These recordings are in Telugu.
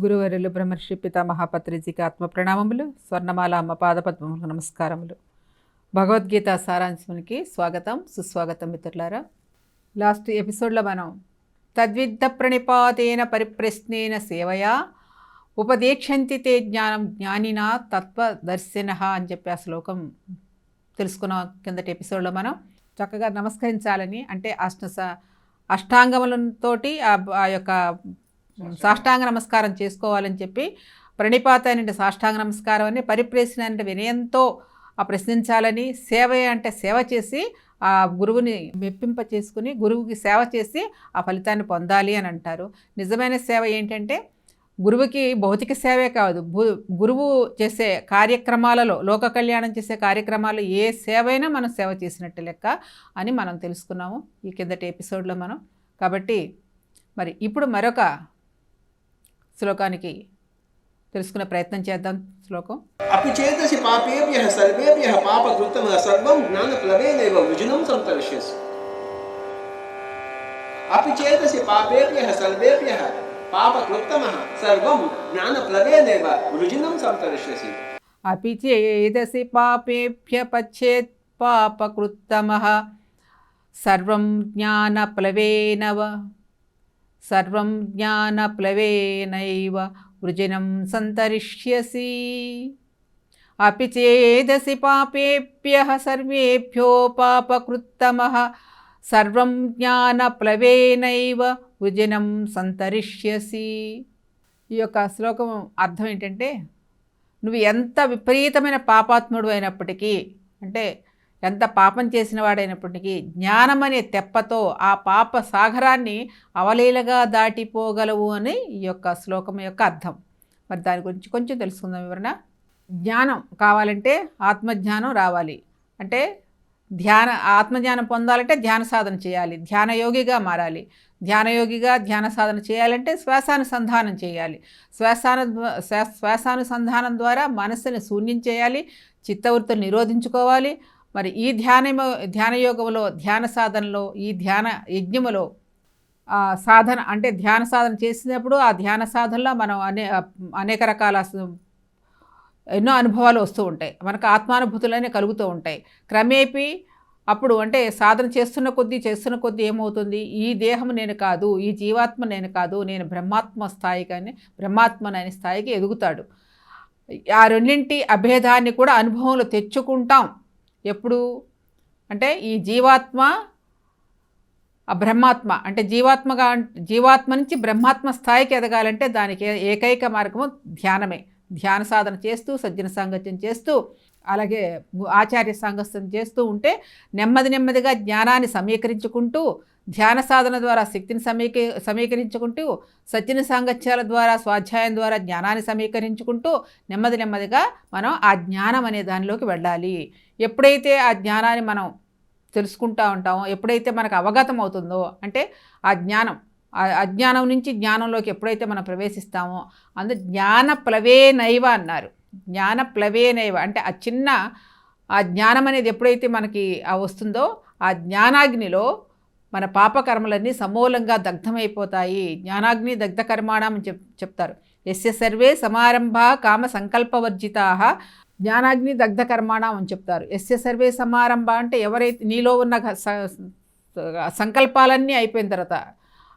గురువరులు బ్రహ్మర్షి పితామహాపత్రిజీకి ఆత్మ ప్రణామములు స్వర్ణమాల అమ్మ పాదపద్మములకు నమస్కారములు. భగవద్గీత సారాంశమునికి స్వాగతం సుస్వాగతం మిత్రులారా. లాస్ట్ ఎపిసోడ్లో మనం తద్విద్ద ప్రణిపాతేన పరిప్రశ్నేన సేవయా ఉపదీక్షంతి తే జ్ఞానం జ్ఞానినా తత్వదర్శిన అని చెప్పి ఆ శ్లోకం తెలుసుకున్నాం కిందటి ఎపిసోడ్లో మనం. చక్కగా నమస్కరించాలని అంటే అష్ట అష్టాంగములతోటి ఆ యొక్క సాష్టాంగ నమస్కారం చేసుకోవాలని చెప్పి ప్రణిపాత అంటే సాష్టాంగ నమస్కారం అని పరిప్రేసిన అంటే వినయంతో ఆ ప్రశ్నించాలని సేవ అంటే సేవ చేసి ఆ గురువుని మెప్పింప చేసుకుని గురువుకి సేవ చేసి ఆ ఫలితాన్ని పొందాలి అని అంటారు. నిజమైన సేవ ఏంటంటే గురువుకి భౌతిక సేవే కాదు. గురువు చేసే కార్యక్రమాలలో లోక కళ్యాణం చేసే కార్యక్రమాలు ఏ సేవ అయినా మనం సేవ చేసినట్టు లెక్క అని మనం తెలుసుకున్నాము ఈ కిందటి ఎపిసోడ్లో మనం. కాబట్టి మరి ఇప్పుడు మరొక శ్లోకానికి తెలుసుకునే ప్రయత్నం చేద్దాం శ్లోకం అపి చేతసి పాపేభ్య సర్వేభ్య పాప కృతం సర్వం జ్ఞాన ప్లవేనైవ విజునం సంతరిష్యసి అపి చేతసి పాపేభ్య సర్వేభ్య పాప కృత్తమ సర్వం జ్ఞాన ప్లవేనైవ విజునం సంతరిష్యసి అపి చేదసి పాపేభ్య పచ్చేత్ పాప కృత్తమ సర్వం జ్ఞాన ప్లవేనవ సర్వం జ్ఞానప్లవేనైవ వృజనం సంతరిష్యసి. అపి చేదసి పాపేభ్యేభ్యో సర్వేభ్యో పాపకృత్తమ సర్వం జ్ఞానప్లవేనైవ వృజనం సంతరిష్యసి. ఈ యొక్క శ్లోకం అర్థం ఏంటంటే నువ్వు ఎంత విపరీతమైన పాపాత్ముడు అయినప్పటికీ అంటే ఎంత పాపం చేసిన వాడైనప్పటికీ జ్ఞానం అనే తెప్పతో ఆ పాప సాగరాన్ని అవలీలగా దాటిపోగలవు అని ఈ యొక్క శ్లోకం యొక్క అర్థం. మరి దాని గురించి కొంచెం తెలుసుకుందాం వివరణ. జ్ఞానం కావాలంటే ఆత్మజ్ఞానం రావాలి. అంటే ధ్యాన ఆత్మజ్ఞానం పొందాలంటే ధ్యాన సాధన చేయాలి. ధ్యానయోగిగా మారాలి. ధ్యానయోగిగా ధ్యాన సాధన చేయాలంటే శ్వాసానుసంధానం చేయాలి. శ్వాసాను శ్వాస- శ్వాసానుసంధానం ద్వారా మనసుని శూన్యం చేయాలి. చిత్తవృత్తులు నిరోధించుకోవాలి. మరి ఈ ధ్యానము ధ్యానయోగములో ధ్యాన సాధనలో ఈ ధ్యాన యజ్ఞములో సాధన అంటే ధ్యాన సాధన చేసినప్పుడు ఆ ధ్యాన సాధనలో మనం అనే అనేక రకాల ఎన్నో అనుభవాలు వస్తూ ఉంటాయి. మనకు ఆత్మానుభూతులనే కలుగుతూ ఉంటాయి. క్రమేపీ అప్పుడు అంటే సాధన చేస్తున్న కొద్దీ చేస్తున్న కొద్దీ ఏమవుతుంది? ఈ దేహం నేను కాదు ఈ జీవాత్మ నేను కాదు నేను బ్రహ్మాత్మ స్థాయికి కానీ బ్రహ్మాత్మనని స్థాయికి ఎదుగుతాడు. ఆ రెండింటి అభేదాన్ని కూడా అనుభవంలో తెచ్చుకుంటాం. ఎప్పుడు? అంటే ఈ జీవాత్మ ఆ బ్రహ్మాత్మ. అంటే జీవాత్మగా జీవాత్మ నుంచి బ్రహ్మాత్మ స్థాయికి ఎదగాలంటే దానికి ఏకైక మార్గము ధ్యానమే. ధ్యాన సాధన చేస్తూ సజ్జన సాంగత్యం చేస్తూ అలాగే ఆచార్య సాంగత్యం చేస్తూ ఉంటే నెమ్మది నెమ్మదిగా జ్ఞానాన్ని సమీకరించుకుంటూ ధ్యాన సాధన ద్వారా శక్తిని సమీక సమీకరించుకుంటూ సత్యని సాంగత్యాల ద్వారా స్వాధ్యాయం ద్వారా జ్ఞానాన్ని సమీకరించుకుంటూ నెమ్మది నెమ్మదిగా మనం ఆ జ్ఞానం అనే దానిలోకి వెళ్ళాలి. ఎప్పుడైతే ఆ జ్ఞానాన్ని మనం తెలుసుకుంటూ ఉంటామో ఎప్పుడైతే మనకు అవగతం అవుతుందో అంటే ఆ జ్ఞానం అజ్ఞానం నుంచి జ్ఞానంలోకి ఎప్పుడైతే మనం ప్రవేశిస్తామో అందు జ్ఞాన ప్లవేనైవ అన్నారు. జ్ఞాన ప్లవేనైవ అంటే ఆ చిన్న ఆ జ్ఞానం అనేది ఎప్పుడైతే మనకి వస్తుందో ఆ జ్ఞానాగ్నిలో మన పాపకర్మలన్నీ సమూలంగా దగ్ధమైపోతాయి. జ్ఞానాగ్ని దగ్ధకర్మాణం అని చెప్ చెప్తారు. ఎస్య సర్వే సమారంభ కామ సంకల్పవర్జితా జ్ఞానాగ్ని దగ్ధకర్మాణం అని చెప్తారు. ఎస్య సర్వే సమారంభ అంటే ఎవరైతే నీలో ఉన్న సంకల్పాలన్నీ అయిపోయిన తర్వాత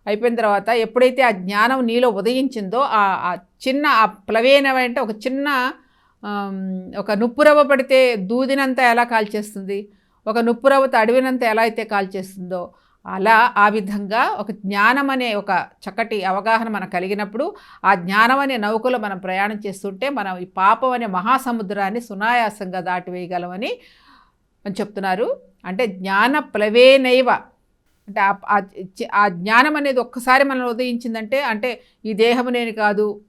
అయిపోయిన తర్వాత ఎప్పుడైతే ఆ జ్ఞానం నీలో ఉదయించిందో ఆ చిన్న ఆ ప్లవేన అంటే ఒక చిన్న ఒక నుప్పురవ పడితే దూదినంత ఎలా కాల్చేస్తుంది? ఒక నుప్పురవత అడవినంత ఎలా అయితే కాల్చేస్తుందో అలా ఆ విధంగా ఒక జ్ఞానం అనే ఒక చక్కటి అవగాహన మనకు కలిగినప్పుడు ఆ జ్ఞానం అనే నౌకలో మనం ప్రయాణం చేస్తుంటే మనం ఈ పాపం అనే మహాసముద్రాన్ని సునాయాసంగా దాటివేయగలమని అని చెప్తున్నారు. అంటే జ్ఞాన ప్లవేనైవ. అంటే ఆ- జ్ఞానం అనేది ఒక్కసారి మనం ఉదయించిందంటే అంటే ఈ దేహము నేను కాదు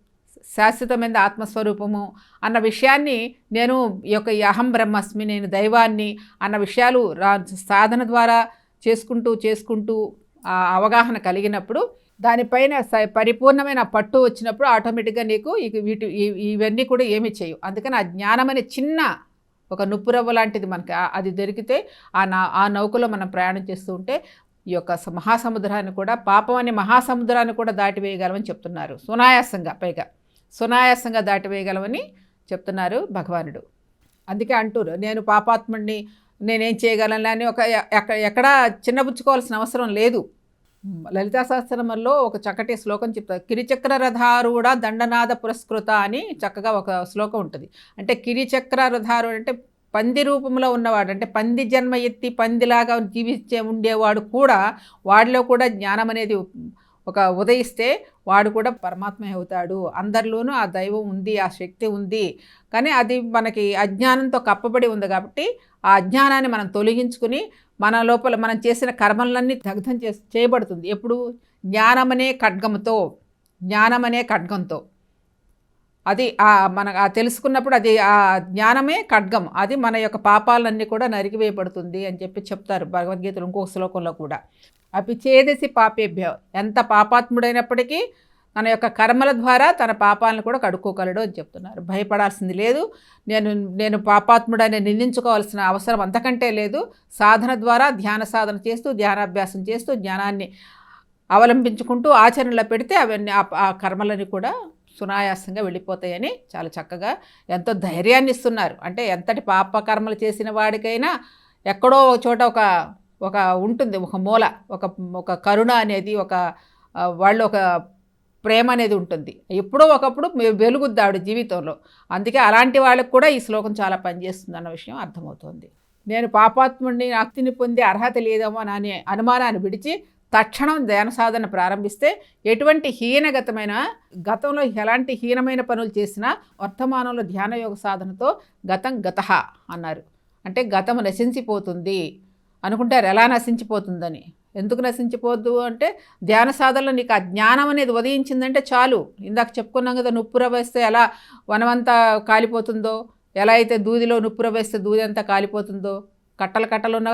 శాశ్వతమైన ఆత్మస్వరూపము అన్న విషయాన్ని నేను ఈ యొక్క అహం బ్రహ్మస్మి నేను దైవాన్ని అన్న విషయాలు రా సాధన ద్వారా చేసుకుంటూ చేసుకుంటూ అవగాహన కలిగినప్పుడు దానిపైన స- పరిపూర్ణమైన పట్టు వచ్చినప్పుడు ఆటోమేటిక్గా నీకు వీటి ఇవన్నీ కూడా ఏమీ చేయవు. అందుకని ఆ జ్ఞానం అనే చిన్న ఒక నుప్పురవ్వ లాంటిది మనకి అది దొరికితే ఆ నా ఆ నౌకలో మనం ప్రయాణం చేస్తూ ఉంటే ఈ యొక్క మహాసముద్రాన్ని కూడా పాపం అనే మహాసముద్రాన్ని కూడా దాటివేయగలమని చెప్తున్నారు. సునాయాసంగా పైగా సునాయాసంగా దాటివేయగలమని చెప్తున్నారు భగవానుడు. అందుకే అంటారు నేను పాపాత్ముడిని నేనేం చేయగలను అని ఒక ఎక్కడ ఎక్కడా చిన్నబుచ్చుకోవాల్సిన అవసరం లేదు. లలితా సహస్రమంలో ఒక చక్కటి శ్లోకం చెప్తారు. కిరిచక్ర రథారూఢ దండనాద పురస్కృత అని చక్కగా ఒక శ్లోకం ఉంటుంది. అంటే కిరిచక్ర రథారుడు అంటే పంది రూపంలో ఉన్నవాడు అంటే పంది జన్మ ఎత్తి పందిలాగా జీవించే ఉండేవాడు కూడా వాడిలో కూడా జ్ఞానం అనేది ఒక ఉదయిస్తే వాడు కూడా పరమాత్మే అవుతాడు. అందరిలోనూ ఆ దైవం ఉంది ఆ శక్తి ఉంది. కానీ అది మనకి అజ్ఞానంతో కప్పబడి ఉంది కాబట్టి ఆ అజ్ఞానాన్ని మనం తొలగించుకుని మన లోపల మనం చేసిన కర్మలన్నీ దగ్ధం చే చేయబడుతుంది. ఎప్పుడు? జ్ఞానమనే ఖడ్గంతో జ్ఞానమనే ఖడ్గంతో. అది మన తెలుసుకున్నప్పుడు అది ఆ జ్ఞానమే ఖడ్గం. అది మన యొక్క పాపాలన్నీ కూడా నరికివేయబడుతుంది అని చెప్పి చెప్తారు భగవద్గీతలో ఇంకొక శ్లోకంలో కూడా. అపి చేదసి పాపేభ్య. ఎంత పాపాత్ముడైనప్పటికీ తన యొక్క కర్మల ద్వారా తన పాపాలను కూడా కడుక్కోగలడు అని చెప్తున్నారు. భయపడాల్సింది లేదు. నేను నేను పాపాత్ముడని నిందించుకోవాల్సిన అవసరం అంతకంటే లేదు. సాధన ద్వారా ధ్యాన సాధన చేస్తూ ధ్యానాభ్యాసం చేస్తూ జ్ఞానాన్ని అవలంబించుకుంటూ ఆచరణలో పెడితే అవన్నీ ఆ కర్మలని కూడా సునాయాసంగా వెళ్ళిపోతాయని చాలా చక్కగా ఎంతో ధైర్యాన్ని ఇస్తున్నారు అంటే ఎంతటి పాప కర్మలు చేసిన వాడికైనా ఎక్కడో ఒక చోట ఒక ఒక ఉంటుంది ఒక మూల ఒక ఒక కరుణ అనేది ఒక వాళ్ళు ఒక ప్రేమ అనేది ఉంటుంది. ఎప్పుడో ఒకప్పుడు వెలుగుద్ది ఆవిడ జీవితంలో. అందుకే అలాంటి వాళ్ళకి కూడా ఈ శ్లోకం చాలా పనిచేస్తుంది అన్న విషయం అర్థమవుతుంది. నేను పాపాత్ముడిని ఆక్తిని పొందే అర్హత లేదేమో అని అనుమానాన్ని విడిచి తక్షణం ధ్యాన సాధన ప్రారంభిస్తే ఎటువంటి హీనగతమైన గతంలో ఎలాంటి హీనమైన పనులు చేసినా వర్తమానంలో ధ్యాన యోగ సాధనతో గతం గత అన్నారు. అంటే గతం నశించిపోతుంది. అనుకుంటారు ఎలా నశించిపోతుందని. ఎందుకు నశించిపోద్దు అంటే ధ్యాన సాధనలో నీకు ఆ జ్ఞానం అనేది ఉదయించిందంటే చాలు. ఇందాక చెప్పుకున్నాం కదా నుప్పుర వేస్తే ఎలా వనమంతా కాలిపోతుందో ఎలా అయితే దూదిలో నుప్పుర వేస్తే దూది అంతా కాలిపోతుందో కట్టలు కట్టలు ఉన్న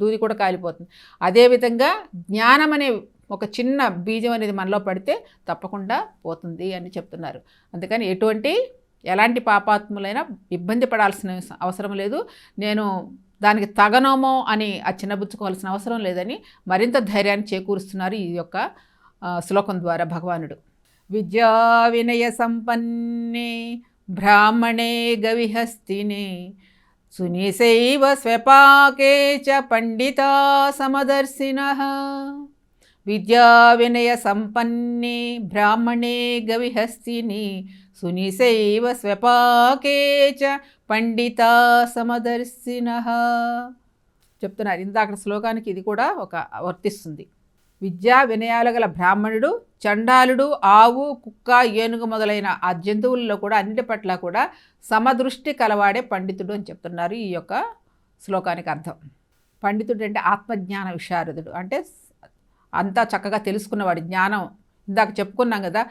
దూది కూడా కాలిపోతుంది. అదేవిధంగా జ్ఞానం అనే ఒక చిన్న బీజం అనేది మనలో పడితే తప్పకుండా పోతుంది అని చెప్తున్నారు. అందుకని ఎటువంటి ఎలాంటి పాపాత్ములైనా ఇబ్బంది పడాల్సిన అవసరం లేదు. నేను దానికి తగనోమో అని అచ్చినబుచ్చుకోవాల్సిన అవసరం లేదని మరింత ధైర్యాన్ని చేకూరుస్తున్నారు ఈ యొక్క శ్లోకం ద్వారా భగవానుడు. విద్యా వినయ సంపన్నే బ్రాహ్మణే గవిహస్తినే సునిశైవ స్వపాకే చ పండితా సమదర్శిన. విద్యా వినయ సంపన్నే బ్రాహ్మణే గవిహస్తిని సునిశైవ స్వపాకే చ పండిత సమదర్శిన చెప్తున్నారు. ఇందాక శ్లోకానికి ఇది కూడా ఒక వర్తిస్తుంది. విద్యా వినయాలు గల బ్రాహ్మణుడు చండాలుడు ఆవు కుక్క ఏనుగు మొదలైన ఆ జంతువుల్లో కూడా అన్నిటి పట్ల కూడా సమదృష్టి కలవాడే పండితుడు అని చెప్తున్నారు ఈ యొక్క శ్లోకానికి అర్థం. పండితుడు అంటే ఆత్మజ్ఞాన విశారదుడు. అంటే అంతా చక్కగా తెలుసుకున్నవాడు. జ్ఞానం ఇందాక చెప్పుకున్నాం కదా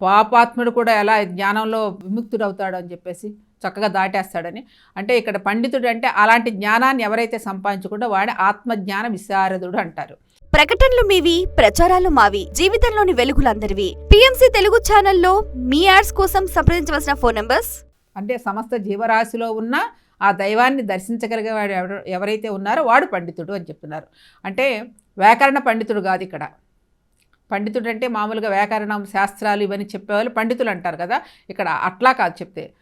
పాపాత్ముడు కూడా ఎలా జ్ఞానంలో విముక్తుడు అవుతాడు అని చెప్పేసి చక్కగా దాటేస్తాడని. అంటే ఇక్కడ పండితుడు అంటే అలాంటి జ్ఞానాన్ని ఎవరైతే సంపాదించుకుంటో వాడి ఆత్మజ్ఞాన విశారదుడు అంటారు. ప్రకటనలు మీవి ప్రచారాలు మావి జీవితంలోని వెలుగులందరివి. పిఎంసి తెలుగు ఛానల్లో మీ యాడ్స్ కోసం సంప్రదించవలసిన ఫోన్ నంబర్స్? అంటే సమస్త జీవరాశిలో ఉన్న ఆ దైవాన్ని దర్శించగలిగేవాడు ఎవరైతే ఉన్నారో వాడు పండితుడు అని చెప్తున్నారు. అంటే వ్యాకరణ పండితుడు కాదు ఇక్కడ. పండితుడు అంటే మామూలుగా వ్యాకరణం శాస్త్రాలు ఇవన్నీ చెప్పేవాళ్ళు పండితులు అంటారు కదా. ఇక్కడ అట్లా కాదు చెప్తే.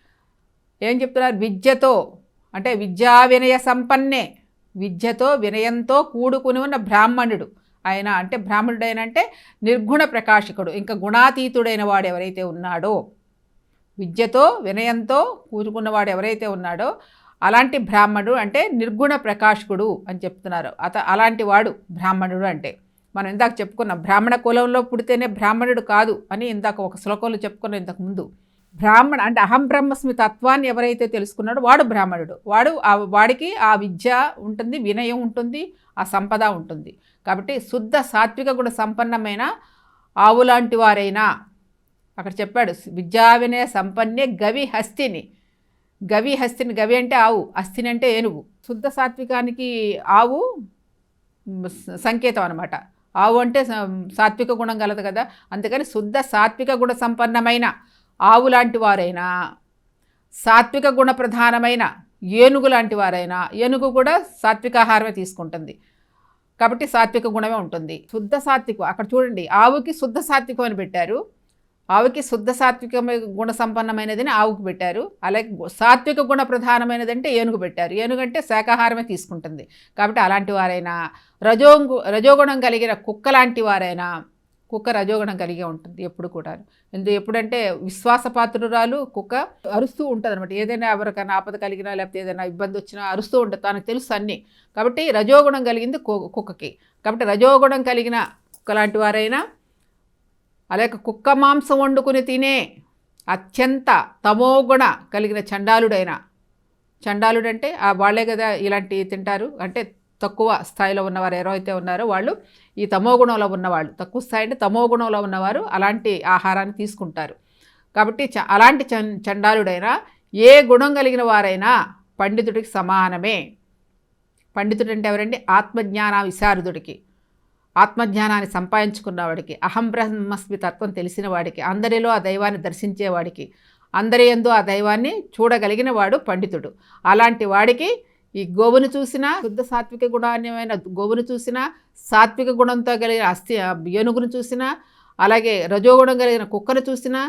ఏం చెప్తున్నారు? విద్యతో అంటే విద్యా వినయ సంపన్నే. విద్యతో వినయంతో కూడుకుని ఉన్న బ్రాహ్మణుడు. ఆయన అంటే బ్రాహ్మణుడు అంటే నిర్గుణ ప్రకాశకుడు ఇంకా గుణాతీతుడైన వాడు ఎవరైతే ఉన్నాడో. విద్యతో వినయంతో కూడుకున్నవాడు ఎవరైతే ఉన్నాడో అలాంటి బ్రాహ్మణుడు అంటే నిర్గుణ ప్రకాశకుడు అని చెప్తున్నారు. అత అలాంటి వాడు బ్రాహ్మణుడు అంటే. మనం ఇందాక చెప్పుకున్న బ్రాహ్మణ కులంలో పుడితేనే బ్రాహ్మణుడు కాదు అని ఇందాక ఒక శ్లోకంలో చెప్పుకున్నాం ఇంతకు ముందు. బ్రాహ్మణ అంటే అహం బ్రహ్మస్మి తత్వాన్ని ఎవరైతే తెలుసుకున్నాడో వాడు బ్రాహ్మణుడు. వాడు ఆ వాడికి ఆ విద్య ఉంటుంది వినయం ఉంటుంది ఆ సంపద ఉంటుంది. కాబట్టి శుద్ధ సాత్విక గుణ సంపన్నమైన ఆవులాంటి వారైనా అక్కడ చెప్పాడు విద్యా వినయ సంపన్నే గవి హస్తిని. గవి హస్తిని గవి అంటే ఆవు హస్తిని అంటే ఏనుగు. శుద్ధ సాత్వికానికి ఆవు సంకేతం అనమాట ఆవు అంటే సాత్విక గుణం కలదు కదా. అందుకని శుద్ధ సాత్విక గుణ సంపన్నమైన ఆవు లాంటి వారైనా సాత్విక గుణ ప్రధానమైన ఏనుగు లాంటి వారైనా ఏనుగు కూడా సాత్విక ఆహారమే తీసుకుంటుంది. కాబట్టి సాత్విక గుణమే ఉంటుంది. శుద్ధ సాత్వికం అక్కడ చూడండి ఆవుకి శుద్ధ సాత్వికం అని పెట్టారు. ఆవుకి శుద్ధ సాత్విక గుణ సంపన్నమైనదని ఆవుకు పెట్టారు. అలాగే సాత్విక గుణ ప్రధానమైనది అంటే ఏనుగు పెట్టారు. ఏనుగు అంటే శాకాహారమే తీసుకుంటుంది. కాబట్టి అలాంటి వారైనా రజో రజోగుణం కలిగిన కుక్క లాంటి వారైనా కుక్క రజోగుణం కలిగే ఉంటుంది ఎప్పుడు కూడా ఎందు ఎప్పుడంటే విశ్వాసపాత్రురాలు కుక్క అరుస్తూ ఉంటుంది అనమాట ఏదైనా ఎవరికైనా ఆపద కలిగినా లేకపోతే ఏదైనా ఇబ్బంది వచ్చినా అరుస్తూ ఉంటుంది. తనకు తెలుసు అన్నీ. కాబట్టి రజోగుణం కలిగింది కుక్కకి. కాబట్టి రజోగుణం కలిగిన కుక్క లాంటి వారైనా అలాగే కుక్క మాంసం వండుకుని తినే అత్యంత తమోగుణ కలిగిన చండాలుడైన చండాలుడంటే ఆ వాళ్ళే కదా ఇలాంటి తింటారు. అంటే తక్కువ స్థాయిలో ఉన్నవారు ఎవరైతే ఉన్నారో వాళ్ళు ఈ తమోగుణంలో ఉన్నవాళ్ళు తక్కువ స్థాయి అంటే తమోగుణంలో ఉన్నవారు అలాంటి ఆహారాన్ని తీసుకుంటారు. కాబట్టి చ అలాంటి చండాలుడైనా ఏ గుణం కలిగిన వారైనా పండితుడికి సమానమే. పండితుడు అంటే ఎవరండి? ఆత్మజ్ఞాన విశారదుడికి ఆత్మజ్ఞానాన్ని సంపాదించుకున్నవాడికి అహం బ్రహ్మస్మి తత్వం తెలిసిన వాడికి అందరిలో ఆ దైవాన్ని దర్శించేవాడికి అందరి ఎందు ఆ దైవాన్ని చూడగలిగిన వాడు పండితుడు. అలాంటి వాడికి ఈ గోవును చూసినా శుద్ధ సాత్విక గుణాన్యమైన గోవును చూసినా సాత్విక గుణంతో కలిగిన అస్థి ఏనుగును చూసినా అలాగే రజోగుణం కలిగిన కుక్కను చూసినా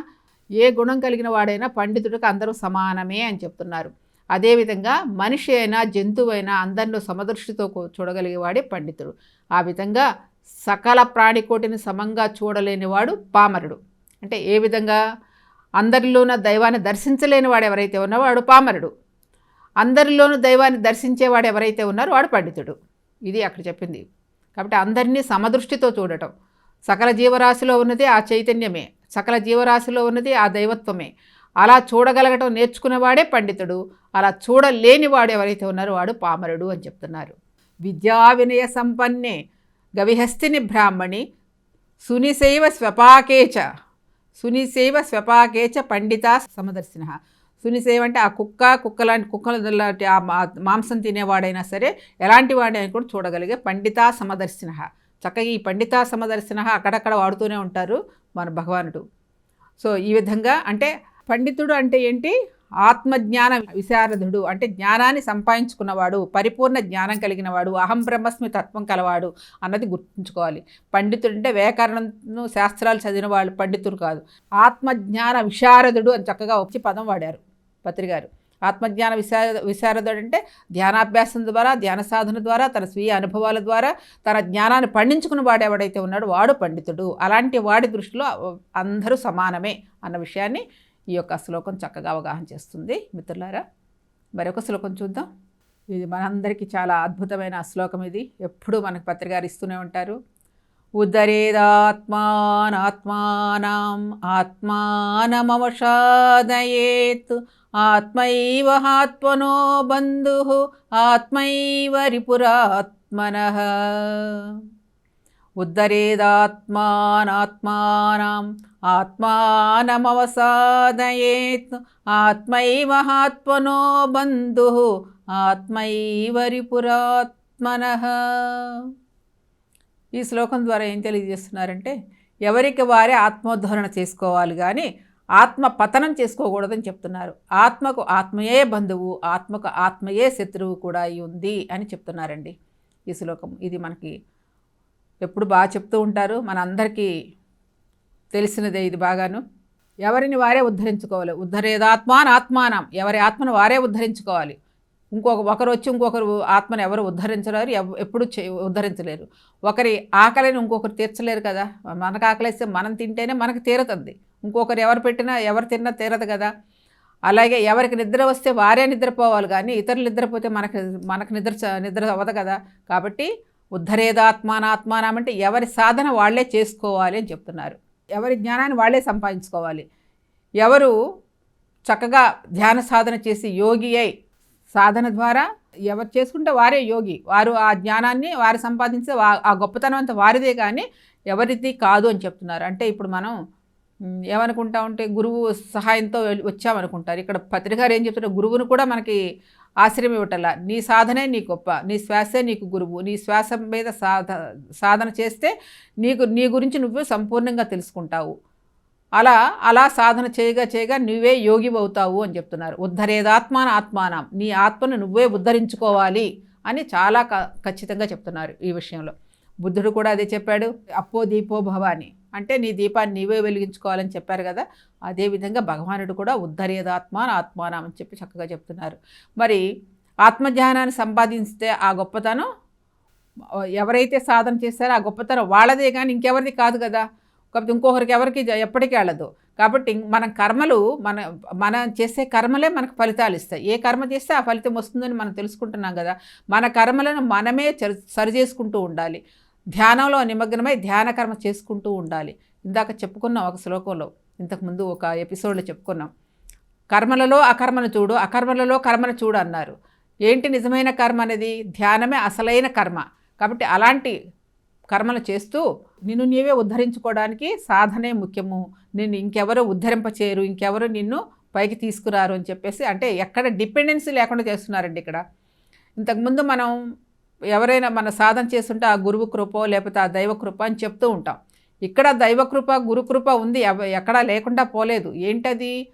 ఏ గుణం కలిగిన వాడైనా పండితుడికి అందరూ సమానమే అని చెప్తున్నారు. అదేవిధంగా మనిషి అయినా జంతువు అయినా అందరిలో సమదృష్టితో చూడగలిగేవాడే పండితుడు. ఆ విధంగా సకల ప్రాణికోటిని సమంగా చూడలేనివాడు పామరుడు. అంటే ఏ విధంగా అందరిలోన దైవాన్ని దర్శించలేని వాడు ఎవరైతే ఉన్నవాడు వాడు పామరుడు. అందరిలోనూ దైవాన్ని దర్శించేవాడు ఎవరైతే ఉన్నారో వాడు పండితుడు. ఇది అక్కడ చెప్పింది. కాబట్టి అందరినీ సమదృష్టితో చూడటం. సకల జీవరాశిలో ఉన్నది ఆ చైతన్యమే. సకల జీవరాశిలో ఉన్నది ఆ దైవత్వమే. అలా చూడగలగటం నేర్చుకునేవాడే పండితుడు. అలా చూడలేని వాడు ఎవరైతే ఉన్నారో వాడు పామరుడు అని చెప్తున్నారు. విద్యా వినయ సంపన్నే. గవిహస్తిని బ్రాహ్మణి సునిశైవ స్వపాకేచ సునిశైవ స్వపాకేచ పండిత సమదర్శిన. సునిసేవ అంటే ఆ కుక్క కుక్క లాంటి కుక్కల లాంటి ఆ మా- మాంసం తినేవాడైనా సరే ఎలాంటి వాడైనా కూడా చూడగలిగే పండిత సమదర్శిన. చక్కగా ఈ పండిత సమదర్శిన అక్కడక్కడ వాడుతూనే ఉంటారు మన భగవానుడు. సో ఈ విధంగా అంటే పండితుడు అంటే ఏంటి? ఆత్మజ్ఞాన విశారదుడు అంటే జ్ఞానాన్ని సంపాదించుకున్నవాడు పరిపూర్ణ జ్ఞానం కలిగిన వాడు అహం బ్రహ్మస్మి తత్వం కలవాడు అన్నది గుర్తుంచుకోవాలి. పండితుడు అంటే వ్యాకరణను శాస్త్రాలు చదివిన వాళ్ళు పండితుడు కాదు. ఆత్మజ్ఞాన విశారదుడు అని చక్కగా వచ్చి పదం వాడారు పత్రికారు. ఆత్మజ్ఞాన విశార విశారదుడు అంటే ధ్యానాభ్యాసం ద్వారా ధ్యాన సాధన ద్వారా తన స్వీయ అనుభవాల ద్వారా తన జ్ఞానాన్ని పండించుకుని వాడు ఎవడైతే ఉన్నాడో వాడు పండితుడు. అలాంటి వాడి దృష్టిలో అందరూ సమానమే అన్న విషయాన్ని ఈ యొక్క శ్లోకం చక్కగా అవగాహన చేస్తుంది. మిత్రులారా మరొక శ్లోకం చూద్దాం. ఇది మనందరికీ చాలా అద్భుతమైన శ్లోకం ఇది. ఎప్పుడూ మనకు పత్రికారు ఇస్తూనే ఉంటారు. ఉద్ధరేదాత్మానాత్మానం ఆత్మానమవషాదయేత్ ఆత్మైవ ఆత్మనో బంధు ఆత్మైవ రిపురాత్మన ఉద్ధరేదాత్మానాత్మానం. ఆత్మానమవసాదయేత్ ఆత్మైవ మహాత్మనో బంధు. ఆత్మైవ రిపురాత్మనః ఈ శ్లోకం ద్వారా ఏం తెలియజేస్తున్నారంటే ఎవరికి వారే ఆత్మోద్ధరణ చేసుకోవాలి కానీ ఆత్మ పతనం చేసుకోకూడదని చెప్తున్నారు. ఆత్మకు ఆత్మయే బంధువు ఆత్మకు ఆత్మయే శత్రువు కూడా అయి ఉంది అని చెప్తున్నారండి ఈ శ్లోకం. ఇది మనకి ఎప్పుడు బాగా చెప్తూ ఉంటారు. మన అందరికీ తెలిసినదే ఇది బాగాను. ఎవరిని వారే ఉద్ధరించుకోవాలి. ఉద్ధరేదాత్మాన్ ఆత్మానం. ఎవరి ఆత్మను వారే ఉద్ధరించుకోవాలి. ఇంకొక ఒకరు వచ్చి ఇంకొకరు ఆత్మను ఎవరు ఉద్ధరించలేరు. ఎవ- ఎప్పుడు ఉద్ధరించలేరు. ఒకరి ఆకలిని ఇంకొకరు తీర్చలేరు కదా. మనకు ఆకలిస్తే మనం తింటేనే మనకు తీరుతుంది. ఇంకొకరు ఎవరు పెట్టినా ఎవరు తిన్నా తీరదు కదా. అలాగే ఎవరికి నిద్ర వస్తే వారే నిద్రపోవాలి. కానీ ఇతరులు నిద్రపోతే మనకు మనకు నిద్ర చ- నిద్ర అవ్వదు కదా. కాబట్టి ఉద్ధరేదాత్మానాత్మానం అంటే ఎవరి సాధన వాళ్ళే చేసుకోవాలి అని చెప్తున్నారు. ఎవరి జ్ఞానాన్ని వాళ్ళే సంపాదించుకోవాలి. ఎవరు చక్కగా ధ్యాన సాధన చేసి యోగి అయి సాధన ద్వారా ఎవరు చేసుకుంటే వారే యోగి. వారు ఆ జ్ఞానాన్ని వారు సంపాదించే ఆ గొప్పతనం అంతా వారిదే కానీ ఎవరిది కాదు అని చెప్తున్నారు. అంటే ఇప్పుడు మనం ఏమనుకుంటా ఉంటే గురువు సహాయంతో వచ్చామనుకుంటారు. ఇక్కడ పత్రికారు ఏం చెప్తున్నారు? గురువును కూడా మనకి ఆశ్రయం ఇవ్వటల్లా నీ సాధనే నీ గొప్ప. నీ శ్వాసే నీకు గురువు. నీ శ్వాస మీద సాధ సాధన చేస్తే నీకు నీ గురించి నువ్వు సంపూర్ణంగా తెలుసుకుంటావు. అలా అలా సాధన చేయగా చేయగా నువ్వే యోగి అవుతావు అని చెప్తున్నారు. ఉద్ధరేదాత్మాన ఆత్మానం. నీ ఆత్మను నువ్వే ఉద్ధరించుకోవాలి అని చాలా క- ఖచ్చితంగా చెప్తున్నారు ఈ విషయంలో. బుద్ధుడు కూడా అదే చెప్పాడు. అప్పో దీపో భవాని. అంటే నీ దీపాన్ని నీవే వెలిగించుకోవాలని చెప్పారు కదా అదేవిధంగా భగవానుడు కూడా ఉద్ధరేదాత్మాన ఆత్మానం అని చెప్పి చక్కగా చెప్తున్నారు. మరి ఆత్మజ్ఞానాన్ని సంపాదించితే ఆ గొప్పతనం ఎవరైతే సాధన చేస్తారో ఆ గొప్పతనం వాళ్ళదే కానీ ఇంకెవరిది కాదు కదా. కాకపోతే ఇంకొకరికి ఎవరికి ఎప్పటికీ వెళ్ళదు. కాబట్టి మన కర్మలు మన మనం చేసే కర్మలే మనకు ఫలితాలు ఇస్తాయి. ఏ కర్మ చేస్తే ఆ ఫలితం వస్తుందని మనం తెలుసుకుంటున్నాం కదా. మన కర్మలను మనమే చరి సరి చేసుకుంటూ ఉండాలి. ధ్యానంలో నిమగ్నమై ధ్యాన కర్మ చేసుకుంటూ ఉండాలి. ఇందాక చెప్పుకున్నాం ఒక శ్లోకంలో ఇంతకుముందు ఒక ఎపిసోడ్లో చెప్పుకున్నాం. కర్మలలో అకర్మను చూడు అకర్మలలో కర్మను చూడు అన్నారు. ఏంటి నిజమైన కర్మ అనేది? ధ్యానమే అసలైన కర్మ. కాబట్టి అలాంటి కర్మలు చేస్తూ నిన్ను నీవే ఉద్ధరించుకోవడానికి సాధనే ముఖ్యము. నిన్ను ఇంకెవరు ఉద్ధరింపచేయరు ఇంకెవరు నిన్ను పైకి తీసుకురారు అని చెప్పేసి అంటే ఎక్కడ డిపెండెన్సీ లేకుండా చేస్తున్నారండి ఇక్కడ. ఇంతకుముందు మనం ఎవరైనా మన సాధన చేస్తుంటే ఆ గురువు కృప లేకపోతే ఆ దైవ కృప అని చెప్తూ ఉంటాం. ఇక్కడ దైవకృప గురుకృప ఉంది. ఎక్కడా లేకుండా పోలేదు. ఏంటది?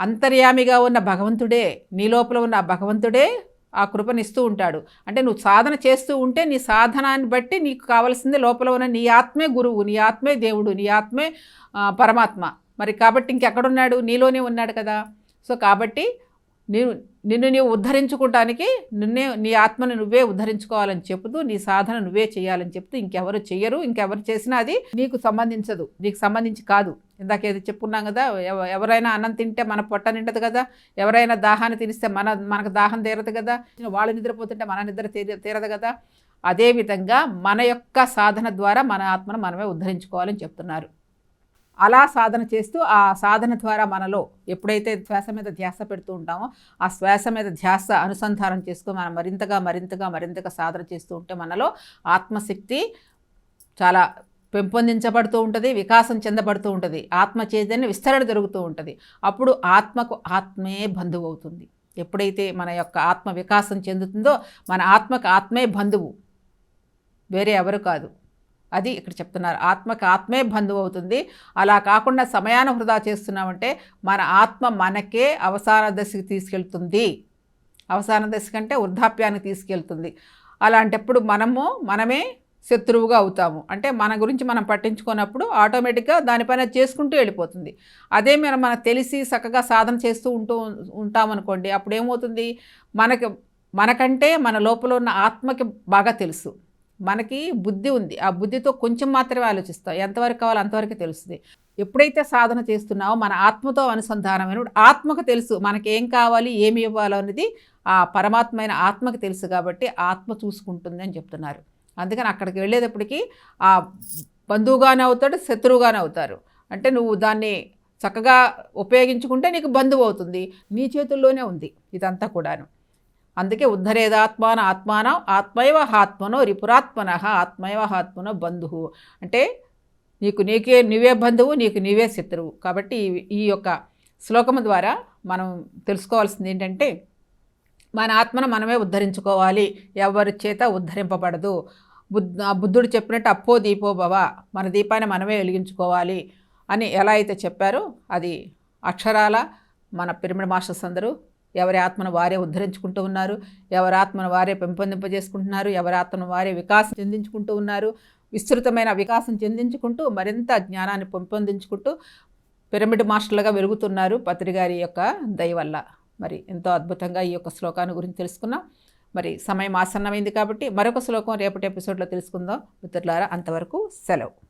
అంతర్యామిగా ఉన్న భగవంతుడే నీ లోపల ఉన్న ఆ భగవంతుడే ఆ కృపనిస్తూ ఉంటాడు. అంటే నువ్వు సాధన చేస్తూ ఉంటే నీ సాధనాన్ని బట్టి నీకు కావాల్సింది లోపల ఉన్న నీ ఆత్మే గురువు నీ ఆత్మే దేవుడు నీ ఆత్మే పరమాత్మ. మరి కాబట్టి ఇంకెక్కడున్నాడు? నీలోనే ఉన్నాడు కదా. సో కాబట్టి నీవు నిన్ను నీవు ఉద్ధరించుకోవటానికి నిన్నే నీ ఆత్మను నువ్వే ఉద్ధరించుకోవాలని చెబుతూ నీ సాధన నువ్వే చేయాలని చెప్తూ ఇంకెవరు చెయ్యరు ఇంకెవరు చేసినా అది నీకు సంబంధించదు. నీకు సంబంధించి కాదు. ఇందాక ఏదో చెప్పుకున్నాం కదా ఎవ- ఎవరైనా అన్నం తింటే మన పొట్ట నిండదు కదా ఎవరైనా దాహాన్ని తినిస్తే మన మనకు దాహం తీరదు కదా వాళ్ళు నిద్రపోతుంటే మన నిద్ర తీరదు కదా అదేవిధంగా మన యొక్క సాధన ద్వారా మన ఆత్మను మనమే ఉద్ధరించుకోవాలని చెప్తున్నారు. అలా సాధన చేస్తూ ఆ సాధన ద్వారా మనలో ఎప్పుడైతే శ్వాస మీద ధ్యాస పెడుతూ ఉంటామో ఆ శ్వాస మీద ధ్యాస అనుసంధానం చేసుకుని మనం మరింతగా మరింతగా మరింతగా సాధన చేస్తూ ఉంటే మనలో ఆత్మశక్తి చాలా పెంపొందించబడుతూ ఉంటుంది వికాసం చెందబడుతూ ఉంటుంది ఆత్మ చైతన్య విస్తరణ జరుగుతూ ఉంటుంది. అప్పుడు ఆత్మకు ఆత్మే బంధువు అవుతుంది ఎప్పుడైతే మన యొక్క ఆత్మ వికాసం చెందుతుందో మన ఆత్మకు ఆత్మే బంధువు. వేరే ఎవరు కాదు. అది ఇక్కడ చెప్తున్నారు. ఆత్మకి ఆత్మే బంధువు అవుతుంది అలా కాకుండా సమయాన్ని వృధా చేస్తున్నామంటే మన ఆత్మ మనకే అవసాన దశకి తీసుకెళ్తుంది. అవసాన దశ కంటే వృద్ధాప్యానికి తీసుకెళ్తుంది. అలాంటప్పుడు మనము మనమే శత్రువుగా అవుతాము. అంటే మన గురించి మనం పట్టించుకున్నప్పుడు ఆటోమేటిక్గా దానిపైన చేసుకుంటూ వెళ్ళిపోతుంది. అదే మనం మనకు తెలిసి చక్కగా సాధన చేస్తూ ఉంటూ ఉంటామనుకోండి అప్పుడు ఏమవుతుంది మనకి మనకంటే మన లోపల ఉన్న ఆత్మకి బాగా తెలుసు. మనకి బుద్ధి ఉంది. ఆ బుద్ధితో కొంచెం మాత్రమే ఆలోచిస్తాం. ఎంతవరకు కావాలో అంతవరకు తెలుస్తుంది. ఎప్పుడైతే సాధన చేస్తున్నావో మన ఆత్మతో అనుసంధానమైన ఆత్మకు తెలుసు మనకి ఏం కావాలి ఏమి ఇవ్వాలో అనేది ఆ పరమాత్మైన ఆత్మకు తెలుసు కాబట్టి ఆత్మ చూసుకుంటుంది అని చెప్తున్నారు. అందుకని అక్కడికి వెళ్ళేటప్పటికి ఆ బంధువుగానే అవుతాడు శత్రువుగానే అవుతారు. అంటే నువ్వు దాన్ని చక్కగా ఉపయోగించుకుంటే నీకు బంధువు అవుతుంది. నీ చేతుల్లోనే ఉంది ఇదంతా కూడాను. అందుకే ఉద్ధరేదాత్మాన ఆత్మానం ఆత్మైవ ఆత్మనో రిపురాత్మన ఆత్మైవ ఆత్మనో బంధువు అంటే నీకు నీకే నీవే బంధువు నీకు నీవే శత్రువు. కాబట్టి ఈ- యొక్క శ్లోకము ద్వారా మనం తెలుసుకోవాల్సింది ఏంటంటే మన ఆత్మను మనమే ఉద్ధరించుకోవాలి. ఎవరి చేత ఉద్ధరింపబడదు. బుద్ధ బుద్ధుడు చెప్పినట్టు అప్పో దీపో భవ మన దీపాన్ని మనమే వెలిగించుకోవాలి అని ఎలా అయితే చెప్పారో అది అక్షరాల మన పిరమిడ్ మాస్టర్స్ అందరూ ఎవరి ఆత్మను వారే ఉద్ధరించుకుంటూ ఉన్నారు ఎవరి ఆత్మను వారే పెంపొందింపజేసుకుంటున్నారు ఎవరి ఆత్మను వారే వికాసం చెందించుకుంటూ ఉన్నారు విస్తృతమైన వికాసం చెందించుకుంటూ మరింత జ్ఞానాన్ని పెంపొందించుకుంటూ పిరమిడ్ మాస్టర్లుగా వెలుగుతున్నారు పత్రిగారి యొక్క దయవల్ల మరి ఎంతో అద్భుతంగా ఈ యొక్క శ్లోకాన్ని గురించి తెలుసుకున్నాం. మరి సమయం ఆసన్నమైంది కాబట్టి మరొక శ్లోకం రేపటి ఎపిసోడ్లో తెలుసుకుందాం. మిత్రులారా అంతవరకు సెలవు.